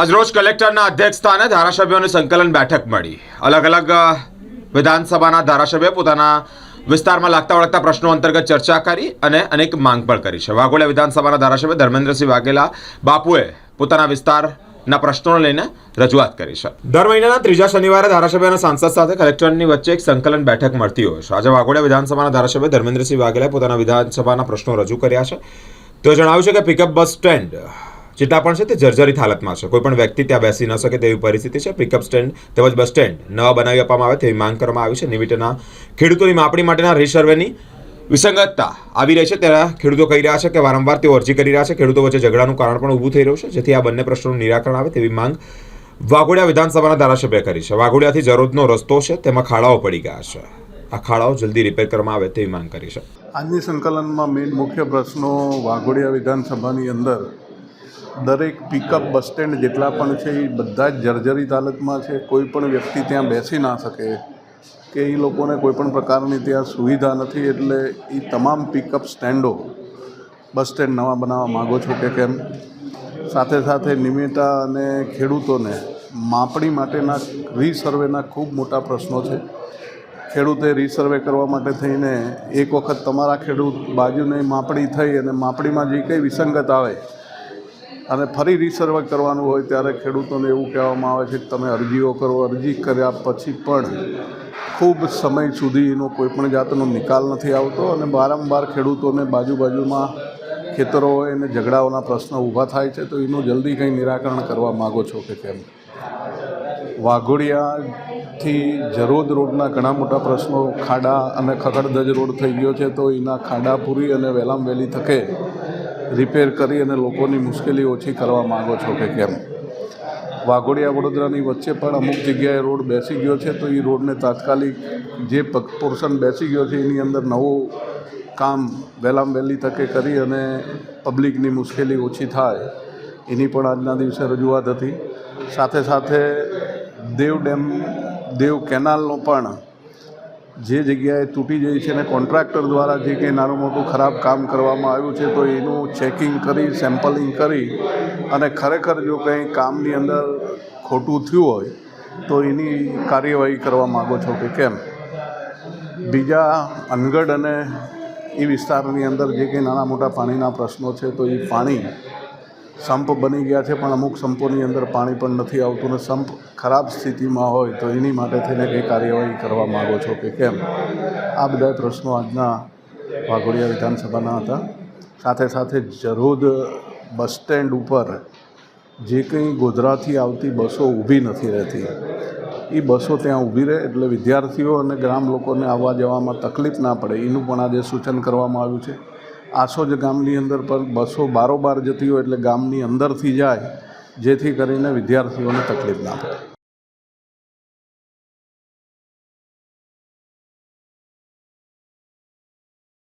આજરોજ કલેક્ટરના અધ્યક્ષસ્થાને ધારાસભ્યોની સંકલન બેઠક મળી. અલગ અલગ વિધાનસભાના ધારાસભ્ય પોતાના વિસ્તારમાં લાગતા વળગતા પ્રશ્નો અંતર્ગત ચર્ચા કરી અને અનેક માંગ પણ કરી છે. વાઘોડિયા વિધાનસભાના ધારાસભ્ય ધર્મેન્દ્રસિંહ વાઘેલા બાપુએ પોતાના વિસ્તારના પ્રશ્નોને લઈને રજૂઆત કરી છે. દર મહિનાના ત્રીજા શનિવારે ધારાસભ્ય અને સાંસદ સાથે કલેક્ટરની વચ્ચે એક સંકલન બેઠક મળતી હોય છે. આજે વાઘોડિયા વિધાનસભાના ધારાસભ્ય ધર્મેન્દ્રસિંહ વાઘેલાએ પોતાના વિધાનસભાના પ્રશ્નો રજૂ કર્યા છે. તેઓ જણાવ્યું છે કે પિકઅપ બસ સ્ટેન્ડ જેટલા પણ છે તે જર્જરિત હાલતમાં છે. કોઈપણ વ્યક્તિ ત્યાં બેસી ન શકે તેવી પરિસ્થિતિ છે. પિકઅપ સ્ટેન્ડ તેમજ બસ સ્ટેન્ડ નવા બનાવી આપવામાં આવે તેવી માંગ કરવામાં આવી છે. નિમિત્તના ખેડૂતોની માપણી માટેના રિસર્વેની વિસંગતતા આવી રહી છે. ત્યારે ખેડૂતો કહી રહ્યા છે કે વારંવાર તેઓ અરજી કરી રહ્યા છે. ખેડૂતો વચ્ચે ઝઘડાનું કારણ પણ ઊભું થઈ રહ્યું છે. જેથી આ બંને પ્રશ્નોનું નિરાકરણ આવે તેવી માંગ વાઘોડિયા વિધાનસભાના ધારાસભ્ય કરી છે. વાઘોડિયાથી જરોદનો રસ્તો છે. તેમાં ખાડાઓ પડી ગયા છે. આ ખાડાઓ જલ્દી રિપેર કરવામાં આવે તેવી માંગ કરી છે. આજની સંકલનમાં મેઇન મુખ્ય પ્રશ્નો વાઘોડિયા વિધાનસભાની અંદર દરેક પિકઅપ બસ સ્ટેન્ડ જેટલા પણ છે, એ બધા જ જર્જરિત હાલતમાં છે. કોઈ પણ વ્યક્તિ ત્યાં બેસી ના શકે કે એ લોકોને કોઈ પણ પ્રકારની ત્યાં સુવિધા નથી. એટલે એ તમામ પિકઅપ સ્ટેન્ડો બસ સ્ટેન્ડ નવા બનાવવા માગો છો કે કેમ? સાથે સાથે નિમિત્તા અને ખેડૂતોને માપણી માટેના રીસર્વેના ખૂબ મોટા પ્રશ્નો છે. ખેડૂતે રીસર્વે કરવા માટે થઈને એક વખત તમારા ખેડૂત બાજુની માપણી થઈ અને માપણીમાં જે કંઈ વિસંગત આવે અને ફરી રિસર્વે કરવાનું હોય ત્યારે ખેડૂતોને એવું કહેવામાં આવે છે કે તમે અરજીઓ કરો, અરજી કર્યા પછી પણ ખૂબ સમય સુધી એનો કોઈપણ જાતનો નિકાલ નથી આવતો અને વારંવાર ખેડૂતોને બાજુ બાજુમાં ખેતરો હોય અને ઝઘડાઓના પ્રશ્નો ઊભા થાય છે. તો એનું જલ્દી કંઈ નિરાકરણ કરવા માગો છો કે કેમ? વાઘોડિયાથી જરોદ રોડના ઘણા મોટા પ્રશ્નો, ખાડા અને ખખડધજ રોડ થઈ ગયો છે તો એના ખાડા અને વહેલામ વહેલી તકે રિપેર કરી અને લોકોની મુશ્કેલી ઓછી કરવા માગો છો કે કેમ? વાઘોડિયા, વડોદરાની વચ્ચે પણ અમુક જગ્યાએ રોડ બેસી ગયો છે, તો એ રોડને તાત્કાલિક જે પોર્શન બેસી ગયો છે, એની અંદર નવું કામ વહેલામ વહેલી તકે કરી અને પબ્લિકની મુશ્કેલી ઓછી થાય. એની પણ આજના દિવસે રજૂઆત હતી. સાથે સાથે દેવ ડેમ દેવ કેનાલનો પણ જે જગ્યાએ તૂટી જાય છે અને કોન્ટ્રાક્ટર દ્વારા જે કંઈ નાનું મોટું ખરાબ કામ કરવામાં આવ્યું છે, તો એનું ચેકિંગ કરી, સેમ્પલિંગ કરી અને ખરેખર જો કંઈ કામની અંદર ખોટું થયું હોય, તો એની કાર્યવાહી કરવા માગો છો કે કેમ? બીજા અનગઢ અને એ વિસ્તારની અંદર જે કંઈ નાના મોટા પાણીના પ્રશ્નો છે, તો એ પાણી સંપ બની ગયા છે, પણ અમુક સંપોની અંદર પાણી પણ નથી આવતું ને સંપ ખરાબ સ્થિતિમાં હોય તો એની માટે થઈને કંઈ કાર્યવાહી કરવા માગો છો કે કેમ? આ બધા પ્રશ્નો આજના વાઘોડિયા વિધાનસભાના હતા. સાથે સાથે જરોદ બસ સ્ટેન્ડ ઉપર જે કંઈ ગોધરાથી આવતી બસો ઊભી નથી રહેતી. એ બસો ત્યાં ઊભી રહે એટલે વિદ્યાર્થીઓ અને ગ્રામ લોકોને આવવા જવામાં તકલીફ ના પડે. એનું પણ આજે સૂચન કરવામાં આવ્યું છે. આસોજ ગામની અંદર પણ બસો બારોબાર જતી હોય એટલે ગામની અંદરથી જાય, જેથી કરીને વિદ્યાર્થીઓને તકલીફ ના પડે.